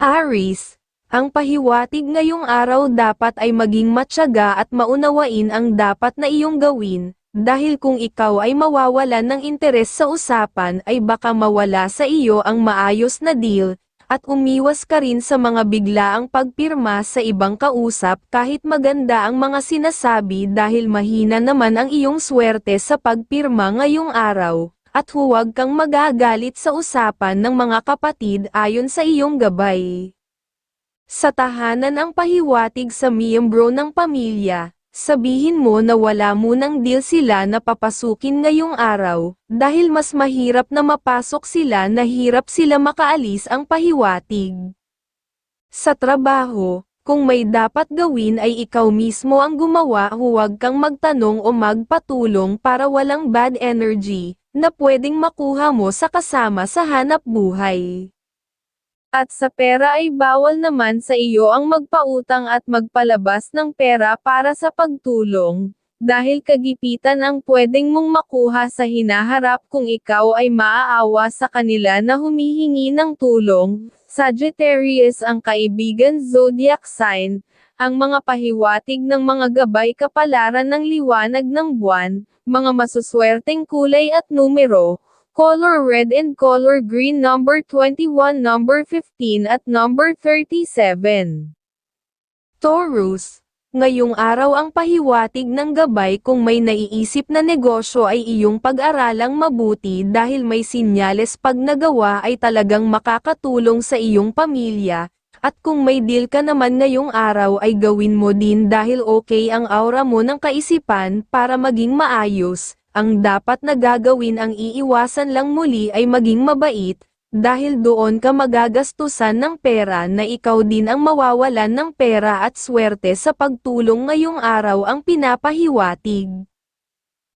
Aris, ang pahiwatig ngayong araw dapat ay maging matyaga at maunawain ang dapat na iyong gawin, dahil kung ikaw ay mawawalan ng interes sa usapan ay baka mawala sa iyo ang maayos na deal, at umiwas ka rin sa mga biglaang pagpirma sa ibang kausap kahit maganda ang mga sinasabi dahil mahina naman ang iyong swerte sa pagpirma ngayong araw, at huwag kang magagalit sa usapan ng mga kapatid ayon sa iyong gabay. Sa tahanan ang pahiwatig sa miyembro ng pamilya, sabihin mo na wala munang deal sila na papasukin ngayong araw, dahil mas mahirap na mapasok sila na hirap sila makaalis ang pahiwatig. Sa trabaho, kung may dapat gawin ay ikaw mismo ang gumawa huwag kang magtanong o magpatulong para walang bad energy, na pwedeng makuha mo sa kasama sa hanap buhay. At sa pera ay bawal naman sa iyo ang magpautang at magpalabas ng pera para sa pagtulong, dahil kagipitan ang pwedeng mong makuha sa hinaharap kung ikaw ay maaawa sa kanila na humihingi ng tulong. Sagittarius ang kaibigan zodiac sign, ang mga pahiwatig ng mga gabay kapalaran ng liwanag ng buwan, mga masuswerteng kulay at numero, color red and color green number 21 number 15 at number 37. Taurus, ngayong araw ang pahiwatig ng gabay kung may naiisip na negosyo ay iyong pag-aralang mabuti dahil may sinyales pag nagawa ay talagang makakatulong sa iyong pamilya, at kung may deal ka naman ngayong araw ay gawin mo din dahil okay ang aura mo ng kaisipan para maging maayos, ang dapat na gagawin ang iiwasan lang muli ay maging mabait, dahil doon ka magagastusan ng pera na ikaw din ang mawawalan ng pera at swerte sa pagtulong ngayong araw ang pinapahiwatig.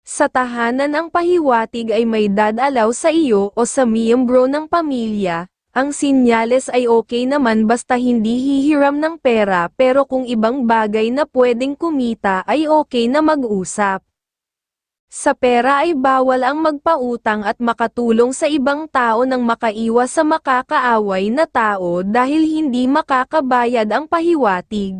Sa tahanan ang pahiwatig ay may dadalaw sa iyo o sa miyembro ng pamilya, ang sinyales ay okay naman basta hindi hihiram ng pera pero kung ibang bagay na pwedeng kumita ay okay na mag-usap. Sa pera ay bawal ang magpautang at makatulong sa ibang tao nang makaiwas sa makakaaway na tao dahil hindi makakabayad ang pahiwatig.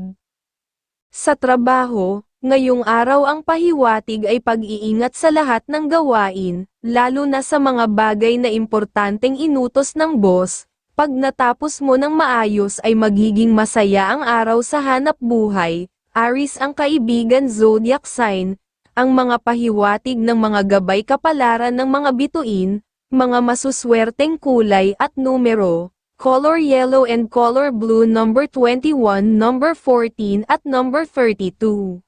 Sa trabaho, ngayong araw ang pahiwatig ay pag-iingat sa lahat ng gawain, lalo na sa mga bagay na importanteng inutos ng boss, pag natapos mo ng maayos ay magiging masaya ang araw sa hanap buhay, Aris ang kaibigan zodiac sign, ang mga pahiwatig ng mga gabay kapalaran ng mga bituin, mga masuswerteng kulay at numero, color yellow and color blue number 21, number 14 at number 32.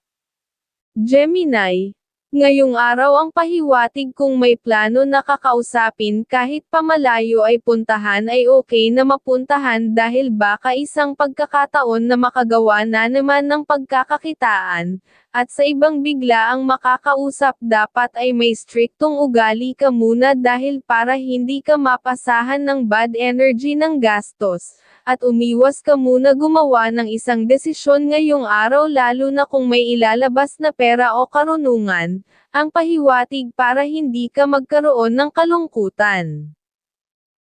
Gemini, ngayong araw ang pahiwatig kung may plano na kakausapin kahit pamalayo ay puntahan ay okay na mapuntahan dahil baka isang pagkakataon na makagawa na naman ng pagkakakitaan, at sa ibang bigla ang makakausap dapat ay may striktong ugali ka muna dahil para hindi ka mapasahan ng bad energy ng gastos, at umiwas ka muna gumawa ng isang desisyon ngayong araw lalo na kung may ilalabas na pera o karunungan, ang pahiwatig para hindi ka magkaroon ng kalungkutan.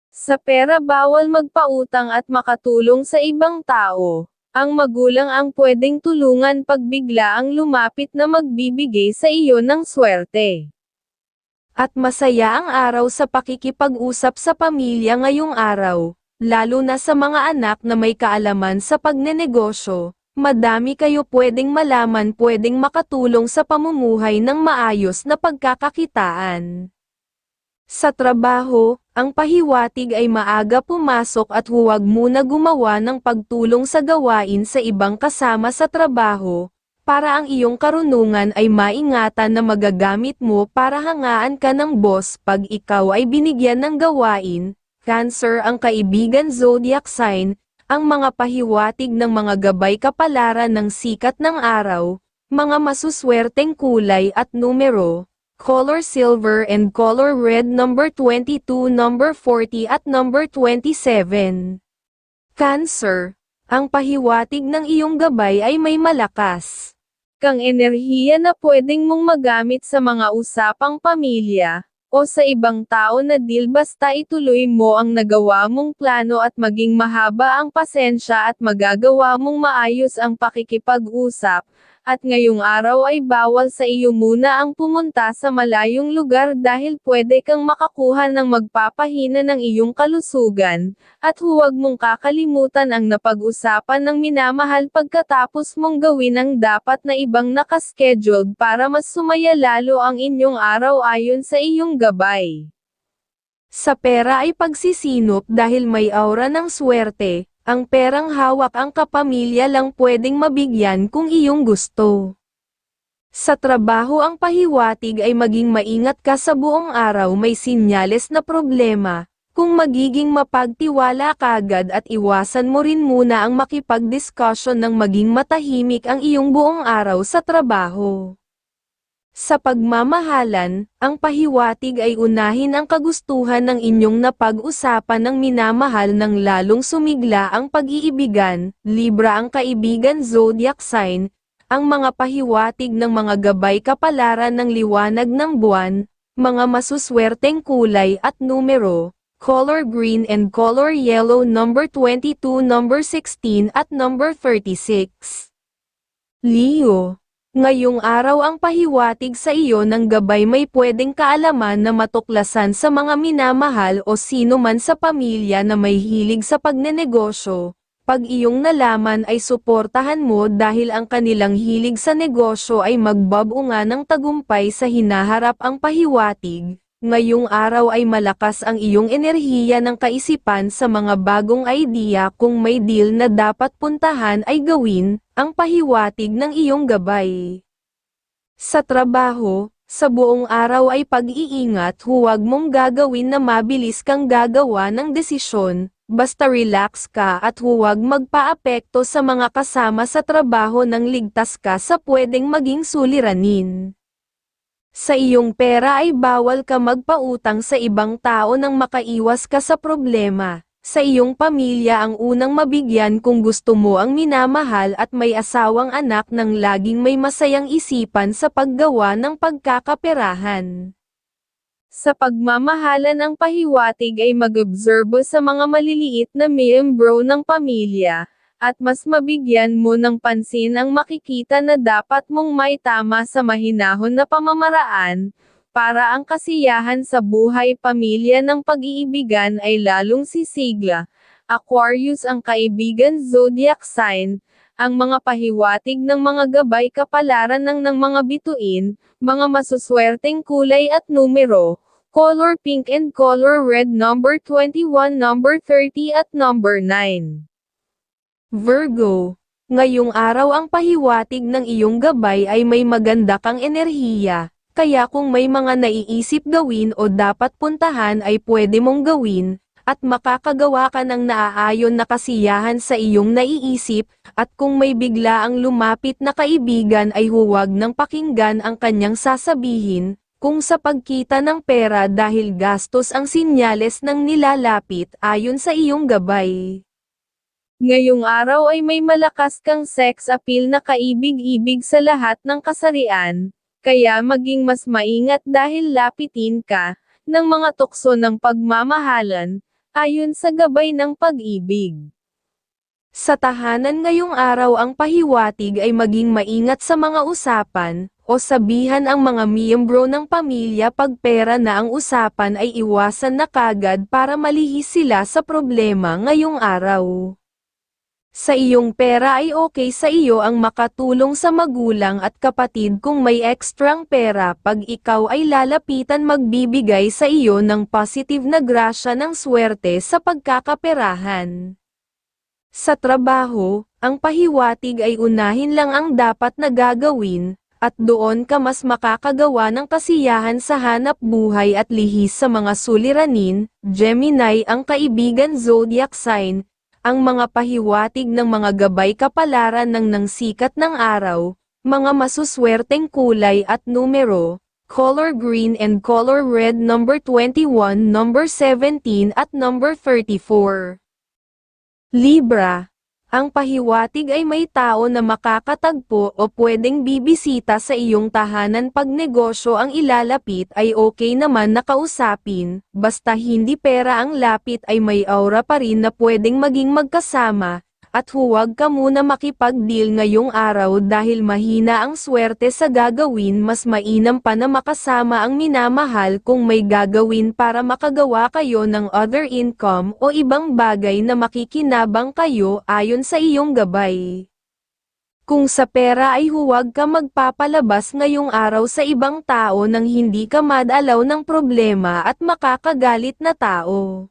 Sa pera bawal magpautang at makatulong sa ibang tao. Ang magulang ang pwedeng tulungan pag bigla ang lumapit na magbibigay sa iyo ng swerte. At masaya ang araw sa pakikipag-usap sa pamilya ngayong araw, lalo na sa mga anak na may kaalaman sa pagnenegosyo, madami kayo pwedeng malaman pwedeng makatulong sa pamumuhay ng maayos na pagkakakitaan. Sa trabaho, ang pahiwatig ay maaga pumasok at huwag muna gumawa ng pagtulong sa gawain sa ibang kasama sa trabaho, para ang iyong karunungan ay maingatan na magagamit mo para hangaan ka ng boss pag ikaw ay binigyan ng gawain. Cancer ang kaibigan zodiac sign, ang mga pahiwatig ng mga gabay kapalaran ng sikat ng araw, mga masuswerteng kulay at numero, color silver and color red number 22 number 40 at number 27. Cancer, ang pahiwatig ng iyong gabay ay may malakas. Kang enerhiya na pwedeng mong magamit sa mga usapang pamilya, o sa ibang tao na deal basta ituloy mo ang nagawa mong plano at maging mahaba ang pasensya at magagawa mong maayos ang pakikipag-usap, at ngayong araw ay bawal sa iyo muna ang pumunta sa malayong lugar dahil pwede kang makakuha ng magpapahina ng iyong kalusugan, at huwag mong kakalimutan ang napag-usapan ng minamahal pagkatapos mong gawin ang dapat na ibang nakascheduled para mas sumaya lalo ang inyong araw ayon sa iyong gabay. Sa pera ay pagsisinop dahil may aura ng swerte, ang perang hawak ang kapamilya lang pwedeng mabigyan kung iyong gusto. Sa trabaho ang pahiwatig ay maging maingat ka sa buong araw may sinyales na problema, kung magiging mapagtiwala kagad at iwasan mo rin muna ang makipag-discussion ng maging matahimik ang iyong buong araw sa trabaho. Sa pagmamahalan, ang pahiwatig ay unahin ang kagustuhan ng inyong napag-usapan ng minamahal ng lalong sumigla ang pag-iibigan, Libra ang kaibigan zodiac sign, ang mga pahiwatig ng mga gabay kapalaran ng liwanag ng buwan, mga masuswerteng kulay at numero, color green and color yellow number 22 number 16 at number 36. Leo Ngayong araw ang pahiwatig sa iyo ng gabay may pwedeng kaalaman na matuklasan sa mga minamahal o sino man sa pamilya na may hilig sa pagnenegosyo. Pag iyong nalaman ay suportahan mo dahil ang kanilang hilig sa negosyo ay magbabunga ng tagumpay sa hinaharap ang pahiwatig. Ngayong araw ay malakas ang iyong enerhiya ng kaisipan sa mga bagong idea kung may deal na dapat puntahan ay gawin, ang pahiwatig ng iyong gabay. Sa trabaho, sa buong araw ay pag-iingat huwag mong gagawin na mabilis kang gagawa ng desisyon, basta relax ka at huwag magpaapekto sa mga kasama sa trabaho nang ligtas ka sa pwedeng maging suliranin. Sa iyong pera ay bawal ka magpautang sa ibang tao nang makaiwas ka sa problema. Sa iyong pamilya ang unang mabigyan kung gusto mo ang minamahal at may asawang anak nang laging may masayang isipan sa paggawa ng pagkakaperahan. Sa pagmamahala ng pahiwatig ay mag-obserbo sa mga maliliit na miyembro ng pamilya, at mas mabigyan mo ng pansin ang makikita na dapat mong maitama sa mahinahon na pamamaraan, para ang kasiyahan sa buhay pamilya ng pag-iibigan ay lalong sisigla. Aquarius ang kaibigan zodiac sign, ang mga pahiwatig ng mga gabay kapalaran ng ng mga bituin, mga masuswerteng kulay at numero, color pink and color red number 21 number 30 at number 9. Virgo, ngayong araw ang pahiwatig ng iyong gabay ay may maganda kang enerhiya, kaya kung may mga naiisip gawin o dapat puntahan ay pwede mong gawin, at makakagawa ka ng naaayon na kasiyahan sa iyong naiisip, at kung may bigla ang lumapit na kaibigan ay huwag nang pakinggan ang kanyang sasabihin, kung sa pagkita ng pera dahil gastos ang sinyales ng nilalapit ayon sa iyong gabay. Ngayong araw ay may malakas kang sex appeal na kaibig-ibig sa lahat ng kasarian, kaya maging mas maingat dahil lapitin ka, ng mga tukso ng pagmamahalan, ayon sa gabay ng pag-ibig. Sa tahanan ngayong araw ang pahiwatig ay maging maingat sa mga usapan, o sabihan ang mga miyembro ng pamilya pag pera na ang usapan ay iwasan na kagad para malihis sila sa problema ngayong araw. Sa iyong pera ay okay sa iyo ang makatulong sa magulang at kapatid kung may ekstrang pera pag ikaw ay lalapitan magbibigay sa iyo ng positive na grasya ng swerte sa pagkakaperahan. Sa trabaho, ang pahiwatig ay unahin lang ang dapat na gagawin, at doon ka mas makakagawa ng kasiyahan sa hanap buhay at lihis sa mga suliranin, Gemini ang kaibigan zodiac sign, ang mga pahiwatig ng mga gabay kapalaran ng nang sikat ng araw, mga masuswerteng kulay at numero, color green and color red number 21, number 17 at number 34. Libra, Ang pahiwatig ay may tao na makakatagpo o pwedeng bibisita sa iyong tahanan pag negosyo ang ilalapit ay okay naman na kausapin, basta hindi pera ang lapit ay may aura pa rin na pwedeng maging magkasama, at huwag ka muna makipag-deal ngayong araw dahil mahina ang swerte sa gagawin mas mainam pa na makasama ang minamahal kung may gagawin para makagawa kayo ng other income o ibang bagay na makikinabang kayo ayon sa iyong gabay. Kung sa pera ay huwag ka magpapalabas ngayong araw sa ibang tao nang hindi ka madalaw ng problema at makakagalit na tao.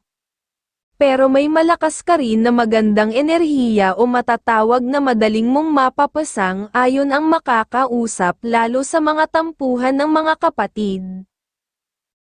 Pero may malakas ka rin na magandang enerhiya o matatawag na madaling mong mapapasang ayon ang makakausap lalo sa mga tampuhan ng mga kapatid.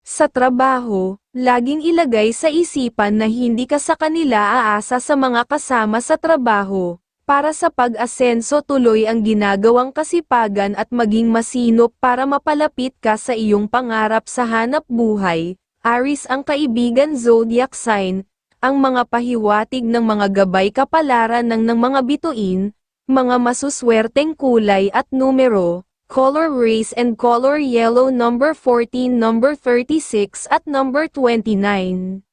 Sa trabaho, laging ilagay sa isipan na hindi ka sa kanila aasa sa mga kasama sa trabaho, para sa pag-asenso tuloy ang ginagawang kasipagan at maging masinop para mapalapit ka sa iyong pangarap sa hanap buhay. Aris ang kaibigan zodiac sign, ang mga pahiwatig ng mga gabay kapalaran ng ng mga bituin, mga masuswerteng kulay at numero, color race and color yellow number 14 number 36 at number 29.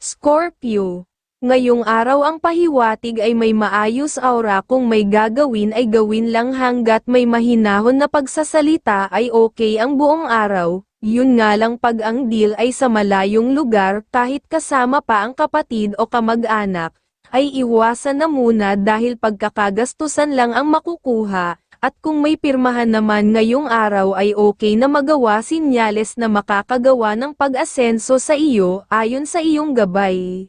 Scorpio Ngayong araw ang pahiwatig ay may maayos aura kung may gagawin ay gawin lang hanggat may mahinahon na pagsasalita ay okay ang buong araw, yun nga lang pag ang deal ay sa malayong lugar kahit kasama pa ang kapatid o kamag-anak, ay iwasan na muna dahil pagkakagastusan lang ang makukuha, at kung may pirmahan naman ngayong araw ay okay na magawa sinyales na makakagawa ng pag-asenso sa iyo ayon sa iyong gabay.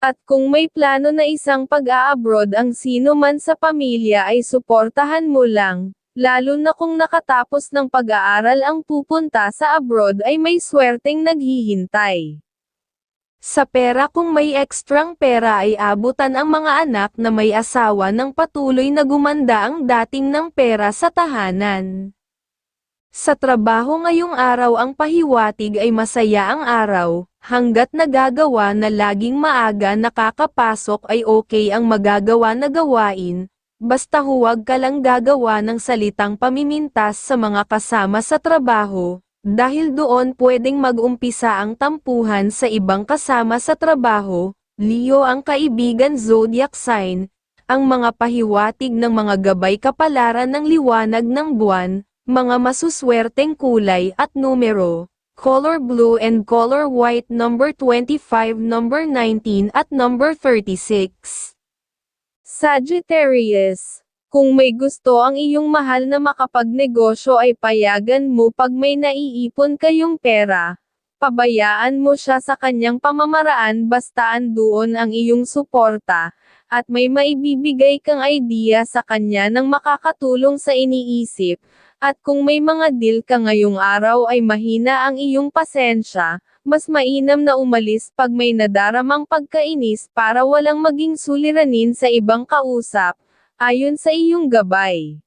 At kung may plano na isang pag-a-abroad ang sino man sa pamilya ay suportahan mo lang, lalo na kung nakatapos ng pag-aaral ang pupunta sa abroad ay may swerteng naghihintay. Sa pera kung may ekstrang pera ay abutan ang mga anak na may asawa ng patuloy na gumanda ang dating ng pera sa tahanan. Sa trabaho ngayong araw ang pahiwatig ay masaya ang araw, hanggat nagagawa na laging maaga nakakapasok ay okay ang magagawa na gawain, basta huwag ka lang gagawa ng salitang pamimintas sa mga kasama sa trabaho, dahil doon pwedeng mag-umpisa ang tampuhan sa ibang kasama sa trabaho, Leo ang kaibigan zodiac sign, ang mga pahiwatig ng mga gabay kapalaran ng liwanag ng buwan, mga masuswerteng kulay at numero, color blue and color white number 25 number 19 at number 36. Sagittarius, kung may gusto ang iyong mahal na makapagnegosyo ay payagan mo pag may naiipon kayong pera. Pabayaan mo siya sa kanyang pamamaraan basta andoon ang iyong suporta, at may maibibigay kang idea sa kanya ng makakatulong sa iniisip, at kung may mga deal ka ngayong araw ay mahina ang iyong pasensya, mas mainam na umalis pag may nadaramang pagkainis para walang maging suliranin sa ibang kausap, ayon sa iyong gabay.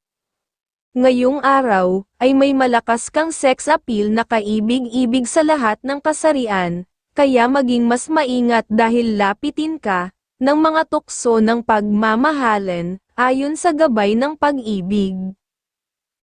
Ngayong araw, ay may malakas kang sex appeal na kaibig-ibig sa lahat ng kasarian, kaya maging mas maingat dahil lapitin ka, ng mga tukso ng pagmamahalan, ayon sa gabay ng pag-ibig.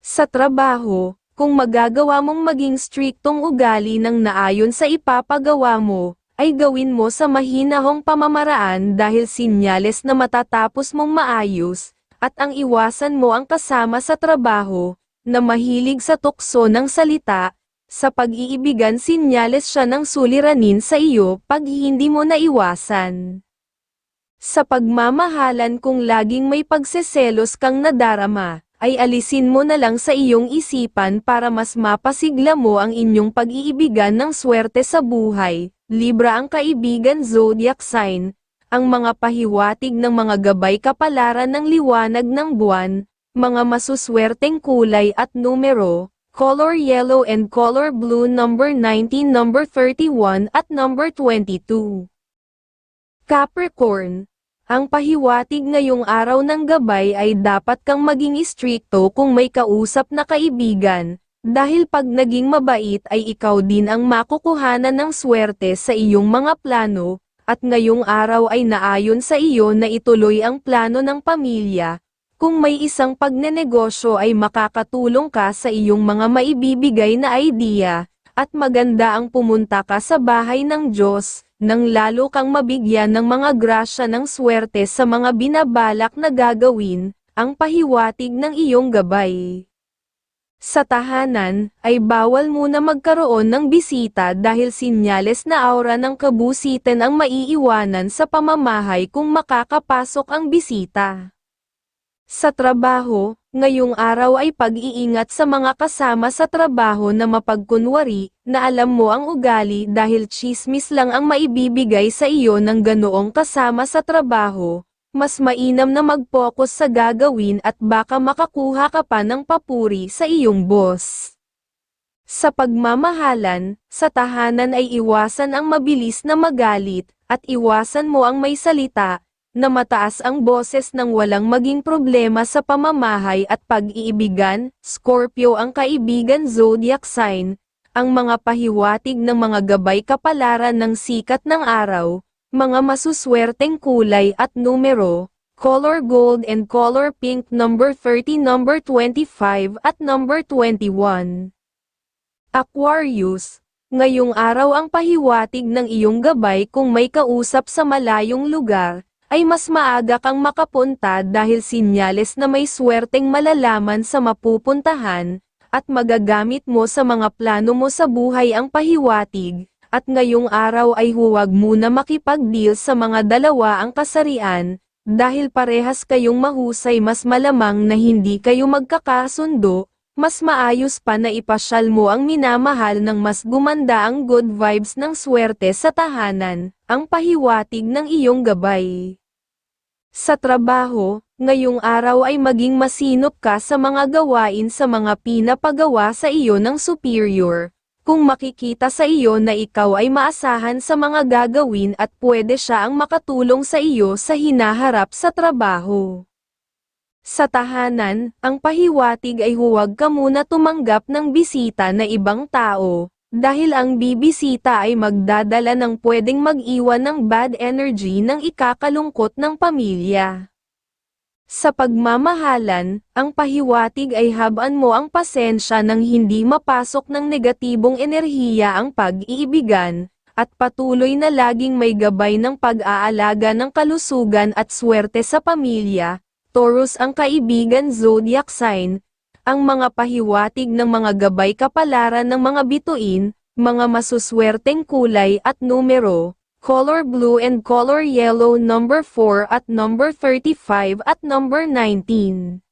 Sa trabaho, kung magagawa mong maging striktong ugali ng naayon sa ipapagawa mo, ay gawin mo sa mahinahong pamamaraan dahil sinyales na matatapos mong maayos, at ang iwasan mo ang kasama sa trabaho, na mahilig sa tukso ng salita, sa pag-iibigan sinyales siya ng suliranin sa iyo pag hindi mo naiwasan. Sa pagmamahalan kung laging may pagseselos kang nadarama, ay alisin mo na lang sa iyong isipan para mas mapasigla mo ang inyong pag-iibigan ng swerte sa buhay. Libra ang kaibigan zodiac sign, ang mga pahiwatig ng mga gabay kapalaran ng liwanag ng buwan, mga masuswerteng kulay at numero, color yellow and color blue number 19 number 31 at number 22. Capricorn, ang pahiwatig ngayong araw ng gabay ay dapat kang maging istrikto kung may kausap na kaibigan, dahil pag naging mabait ay ikaw din ang makukuhanan ng swerte sa iyong mga plano, at ngayong araw ay naayon sa iyo na ituloy ang plano ng pamilya. Kung may isang pagnenegosyo ay makakatulong ka sa iyong mga maibibigay na idea, at maganda ang pumunta ka sa bahay ng Diyos, nang lalo kang mabigyan ng mga grasya ng swerte sa mga binabalak na gagawin, ang pahiwatig ng iyong gabay. Sa tahanan, ay bawal muna magkaroon ng bisita dahil sinyales na aura ng kabusitan ang maiiwanan sa pamamahay kung makakapasok ang bisita. Sa trabaho, ngayong araw ay pag-iingat sa mga kasama sa trabaho na mapagkunwari, na alam mo ang ugali dahil chismis lang ang maibibigay sa iyo ng ganoong kasama sa trabaho, mas mainam na mag-focus sa gagawin at baka makakuha ka pa ng papuri sa iyong boss. Sa pagmamahalan, sa tahanan ay iwasan ang mabilis na magalit, at iwasan mo ang may salita, na mataas ang boses nang walang maging problema sa pamamahay at pag-iibigan, Scorpio ang kaibigan zodiac sign, ang mga pahiwatig ng mga gabay kapalaran ng sikat ng araw, mga masuswerteng kulay at numero, color gold and color pink number 30 number 25 at number 21. Aquarius, ngayong araw ang pahiwatig ng iyong gabay kung may kausap sa malayong lugar, ay mas maaga kang makapunta dahil sinyales na may swerteng malalaman sa mapupuntahan, at magagamit mo sa mga plano mo sa buhay ang pahiwatig, at ngayong araw ay huwag muna makipag-deal sa mga dalawa ang kasarian, dahil parehas kayong mahusay mas malamang na hindi kayo magkakasundo, mas maayos pa na ipasyal mo ang minamahal ng mas gumanda ang good vibes ng swerte sa tahanan, ang pahiwatig ng iyong gabay. Sa trabaho, ngayong araw ay maging masinop ka sa mga gawain sa mga pinapagawa sa iyo ng superior, kung makikita sa iyo na ikaw ay maasahan sa mga gagawin at pwede siya ang makatulong sa iyo sa hinaharap sa trabaho. Sa tahanan, ang pahiwatig ay huwag ka muna tumanggap ng bisita na ibang tao, dahil ang bibisita ay magdadala ng pwedeng mag-iwan ng bad energy ng ikakalungkot ng pamilya. Sa pagmamahalan, ang pahiwatig ay habaan mo ang pasensya nang hindi mapasok ng negatibong enerhiya ang pag-iibigan, at patuloy na laging may gabay ng pag-aalaga ng kalusugan at swerte sa pamilya. Taurus ang kaibigan zodiac sign, ang mga pahiwatig ng mga gabay kapalaran ng mga bituin, mga masuswerteng kulay at numero, color blue and color yellow number 4 at number 35 at number 19.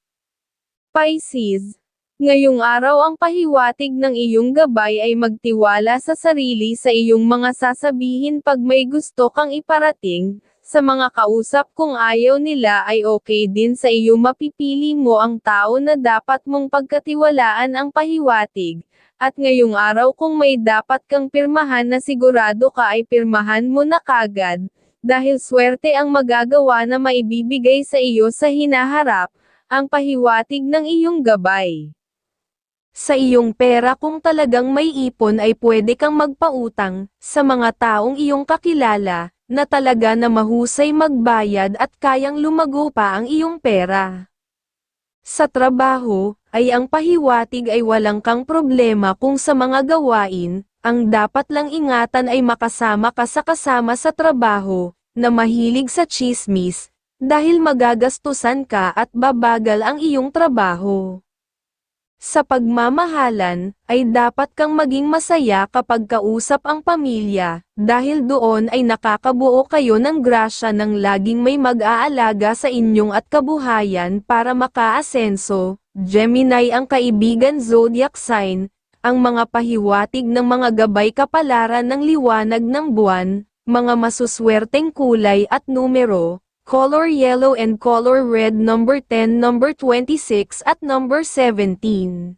Pisces, ngayong araw ang pahiwatig ng iyong gabay ay magtiwala sa sarili sa iyong mga sasabihin pag may gusto kang iparating, sa mga kausap kung ayaw nila ay okay din sa iyo mapipili mo ang tao na dapat mong pagkatiwalaan ang pahiwatig, at ngayong araw kung may dapat kang pirmahan na sigurado ka ay pirmahan mo na kagad, dahil swerte ang magagawa na maibibigay sa iyo sa hinaharap, ang pahiwatig ng iyong gabay. Sa iyong pera kung talagang may ipon ay pwede kang magpautang, sa mga taong iyong kakilala, na talaga na mahusay magbayad at kayang lumago pa ang iyong pera. Sa trabaho, ay ang pahiwatig ay walang kang problema kung sa mga gawain, ang dapat lang ingatan ay makasama ka sa kasama sa trabaho, na mahilig sa chismis, dahil magagastusan ka at babagal ang iyong trabaho. Sa pagmamahalan, ay dapat kang maging masaya kapag kausap ang pamilya, dahil doon ay nakakabuo kayo ng grasya ng laging may mag-aalaga sa inyong at kabuhayan para makaasenso. Gemini ang kaibigan zodiac sign, ang mga pahiwatig ng mga gabay kapalaran ng liwanag ng buwan, mga masuswerteng kulay at numero, color yellow and color red number 10 number 26 at number 17.